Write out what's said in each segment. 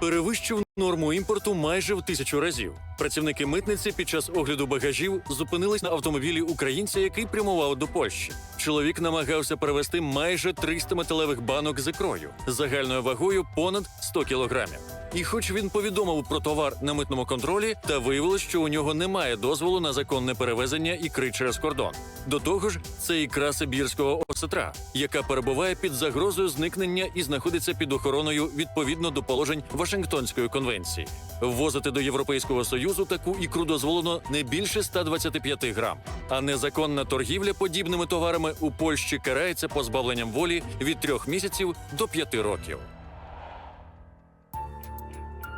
перевищив норму імпорту майже в тисячу разів. Працівники митниці під час огляду багажів зупинились на автомобілі українця, який прямував до Польщі. Чоловік намагався перевезти майже 300 металевих банок з ікрою загальною вагою понад 100 кілограмів. І хоч він повідомив про товар на митному контролі, та виявилось, що у нього немає дозволу на законне перевезення ікри через кордон. До того ж, це ікра сибірського осетра, яка перебуває під загрозою зникнення і знаходиться під охороною відповідно до положень Вашингтонської конвенції. Ввозити до Європейського союзу таку ікру дозволено не більше 125 грам. А незаконна торгівля подібними товарами у Польщі карається позбавленням волі від трьох місяців до п'яти років.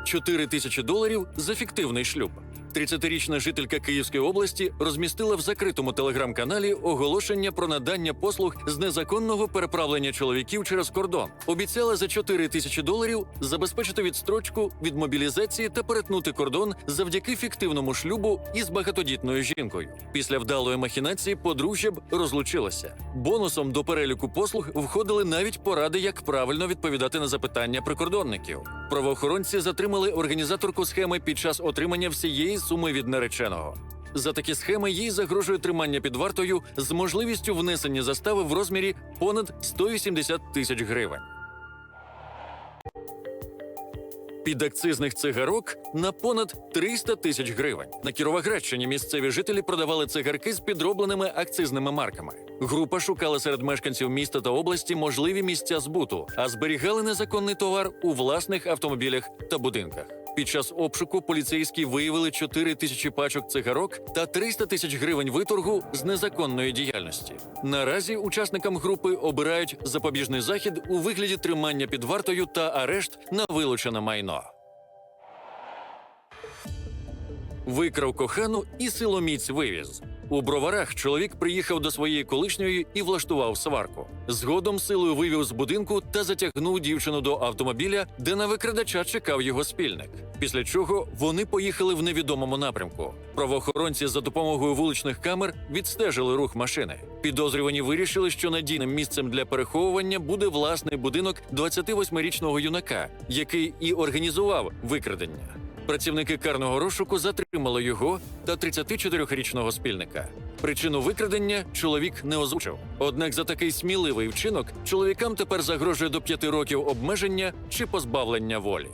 4 тисячі доларів за фіктивний шлюб. 30-річна жителька Київської області розмістила в закритому телеграм-каналі оголошення про надання послуг з незаконного переправлення чоловіків через кордон. Обіцяла за 4 тисячі доларів забезпечити відстрочку від мобілізації та перетнути кордон завдяки фіктивному шлюбу із багатодітною жінкою. Після вдалої махінації подружжя б розлучилося. Бонусом до переліку послуг входили навіть поради, як правильно відповідати на запитання прикордонників. Правоохоронці затримали організаторку схеми під час отримання всієї суми від нареченого. За такі схеми їй загрожує тримання під вартою з можливістю внесення застави в розмірі понад 180 тисяч гривень. Підакцизних цигарок на понад 300 тисяч гривень. На Кіровоградщині місцеві жителі продавали цигарки з підробленими акцизними марками. Група шукала серед мешканців міста та області можливі місця збуту, а зберігали незаконний товар у власних автомобілях та будинках. Під час обшуку поліцейські виявили 4 тисячі пачок цигарок та 300 тисяч гривень виторгу з незаконної діяльності. Наразі учасникам групи обирають запобіжний захід у вигляді тримання під вартою та арешт на вилучене майно. Викрав кохану і силоміць вивіз. У броварах чоловік приїхав до своєї колишньої і влаштував сварку. Згодом силою вивів з будинку та затягнув дівчину до автомобіля, де на викрадача чекав його спільник. Після чого вони поїхали в невідомому напрямку. Правоохоронці за допомогою вуличних камер відстежили рух машини. Підозрювані вирішили, що надійним місцем для переховування буде власний будинок 28-річного юнака, який і організував викрадення. Працівники карного розшуку затримали його та 34-річного спільника. Причину викрадення чоловік не озвучив. Однак за такий сміливий вчинок чоловікам тепер загрожує до 5 років обмеження чи позбавлення волі.